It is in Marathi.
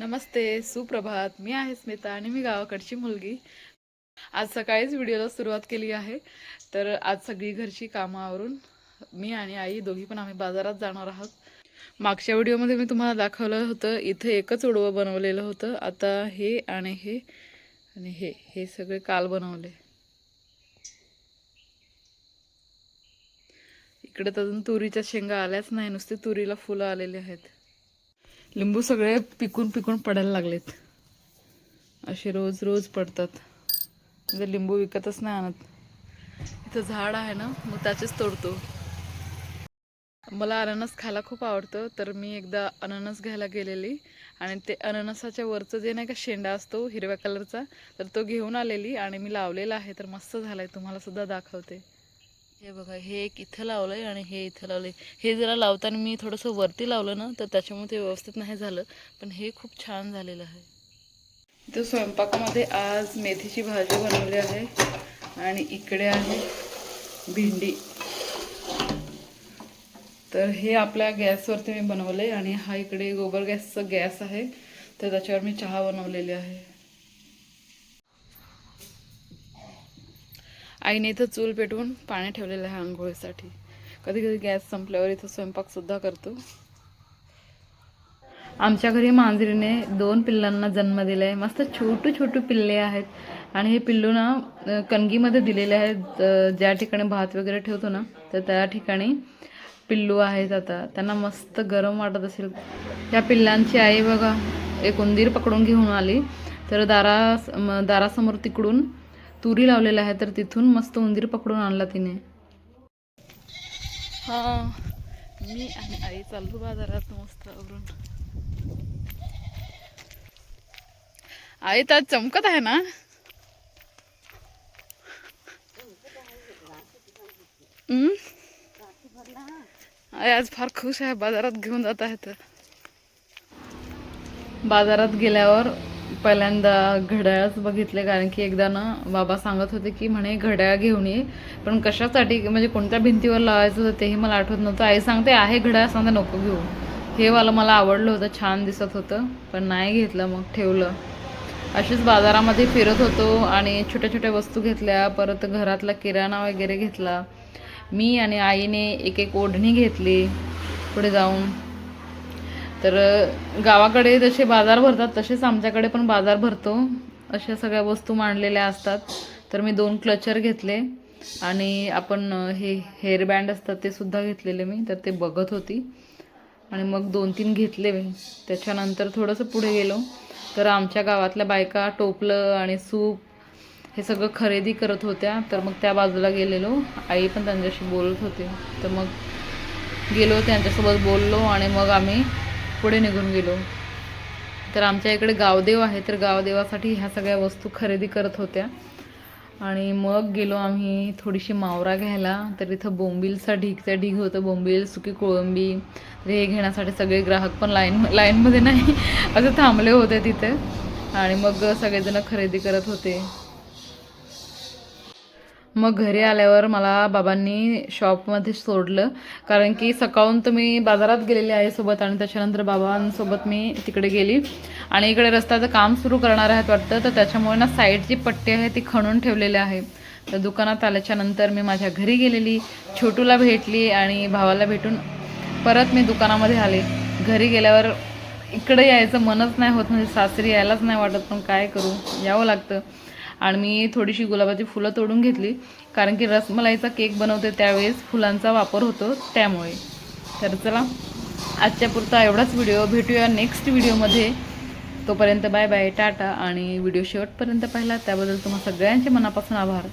नमस्ते सुप्रभात. मी आहे स्मिता आणि मी गावाकडची मुलगी. आज सकाळीच व्हिडिओला सुरुवात केली आहे. तर आज सगळी घरची कामावरून मी आणि आई दोघी पण आम्ही बाजारात जाणार आहोत. मागच्या व्हिडिओमध्ये मी तुम्हाला दाखवलं होतं इथं एकच उडवं बनवलेलं होतं. आता हे आणि हे आणि हे हे सगळे काल बनवले. इकडे तर अजून तुरीच्या शेंगा आल्याच नाही नुसते तुरीला फुलं आलेली आहेत. लिंबू सगळे पिकून पिकून पडायला लागलेत. असे रोज रोज पडतात. म्हणजे लिंबू विकतच नाही आणत. इथं झाड आहे ना मग त्याचेच तोडतो. मला अननस खायला खूप आवडतं तर मी एकदा अननस घ्यायला गेलेली. आणि ते अननसाच्या वरचं जे नाही का शेंडा असतो हिरव्या कलरचा तर तो घेऊन आलेली आणि मी लावलेला आहे तर मस्त झालाय. तुम्हाला सुद्धा दाखवते. हे बघा हे एक इथं लावलंय आणि हे इथं लावलंय. हे जरा लावताना मी थोडंसं वरती लावलं ना तर त्याच्यामुळे ते व्यवस्थित नाही झालं. पण हे खूप छान झालेलं आहे. इथं स्वयंपाकामध्ये आज मेथीची भाजी बनवली आहे आणि इकडे आहे भेंडी. तर हे आपल्या गॅसवरती मी बनवले आणि हा इकडे गोबर गॅसचा गॅस आहे तर त्याच्यावर मी चहा बनवलेली आहे. आईने इथं चूल पेटवून पाणी ठेवलेलं आहे आंघोळीसाठी. कधी कधी गॅस संपल्यावर इथं स्वयंपाकसुद्धा करतो. आमच्या घरी मांजरीने दोन पिल्लांना जन्म दिला आहे मस्त छोटू छोटू पिल्ले आहेत. आणि हे पिल्लू ना कणगीमध्ये दिलेले आहेत. ज्या ठिकाणी भात वगैरे ठेवतो ना तर त्या ठिकाणी पिल्लू आहेत आता. त्यांना मस्त गरम वाटत असेल. त्या पिल्लांची आई बघा एक उंदीर पकडून घेऊन आली. तर दारा म- दारासमोर तिकडून तुरी लावलेला आहे तर तिथून मस्त उंदीर पकडून आणला तिने. हा मी आणि आई चाललो बाजारात मस्त आवरून. आई तर चमकत आहे ना? आई आज फार खुश आहे बाजारात घेऊन जात आहे तर. बाजारात गेल्यावर पहिल्यांदा घड्याळच बघितले कारण की एकदा ना बाबा सांगत होते की म्हणे घड्याळ घेऊन ये. पण कशासाठी म्हणजे कोणत्या भिंतीवर लावायचं होतं तेही मला आठवत नव्हतं. आई सांगते आहे घड्याळ सांगते नको घेऊ. हे वाला मला आवडलं होतं छान दिसत होतं पण नाही घेतलं मग ठेवलं. अशीच बाजारामध्ये फिरत होतो आणि छोट्या छोट्या वस्तू घेतल्या परत घरातला किराणा वगैरे घेतला. मी आणि आईने एक एक ओढणी घेतली. पुढे जाऊन तर गावाकडे जसे बाजार भरतात तसेच आमच्याकडे पण बाजार भरतो. अशा सगळ्या वस्तू मांडलेल्या असतात. तर मी दोन क्लचर घेतले आणि आपण हे हेअरबँड असतात ते सुद्धा घेतलेले मी तर ते बघत होती. आणि मग दोन तीन घेतले मी. त्याच्यानंतर थोडंसं पुढे गेलो. तर आमच्या गावातल्या बायका टोपलं आणि सूप हे सगळं खरेदी करत होत्या. तर मग त्या बाजूला गेलेलो. आई पण त्यांच्याशी बोलत होते. तर मग गेलो त्यांच्यासोबत बोललो आणि मग आम्ही पुढे निघून गेलो. तर आमच्या इकडे गावदेव आहे तर गावदेवासाठी ह्या सगळ्या वस्तू खरेदी करत होत्या. आणि मग गेलो आम्ही थोडीशी मावरा घ्यायला. तर इथं बोंबिलचा ढीगचा ढीग होतं. बोंबील सुकी कोळंबी. तर हे घेण्यासाठी सगळे ग्राहक पण लाईन लाईनमध्ये नाही. असं थांबले होते तिथे. आणि मग सगळेजण खरेदी करत होते. मग घरी आल्यावर मला बाबांनी शॉपमध्ये सोडलं. कारण की सकाळून तर मी बाजारात गेलेली आहे सोबत आणि त्याच्यानंतर बाबांसोबत मी तिकडे गेली. आणि इकडे रस्त्याचं काम सुरू करणार आहेत वाटतं तर त्याच्यामुळे ना साईडची पट्टी आहे ती खणून ठेवलेली आहे. तर दुकानात आल्याच्यानंतर मी माझ्या घरी गेलेली छोटूला भेटली आणि भावाला भेटून परत मी दुकानामध्ये आले. घरी गेल्यावर इकडे यायचं मनच नाही होत म्हणजे सासरी यायलाच नाही वाटत पण काय करू? यावं लागतं. आणि मी थोडीशी गुलाबाची फुलं तोडून घेतली. कारण की रसमलाईचा केक बनवते त्यावेळेस फुलांचा वापर होतो त्यामुळे. तर चला आजच्या पुरता एवढाच व्हिडिओ. भेटूया नेक्स्ट व्हिडिओमध्ये तोपर्यंत बाय बाय टाटा. आणि व्हिडिओ शेवटपर्यंत पाहिला. त्याबद्दल तुम्हा सगळ्यांचे मनापासून आभार.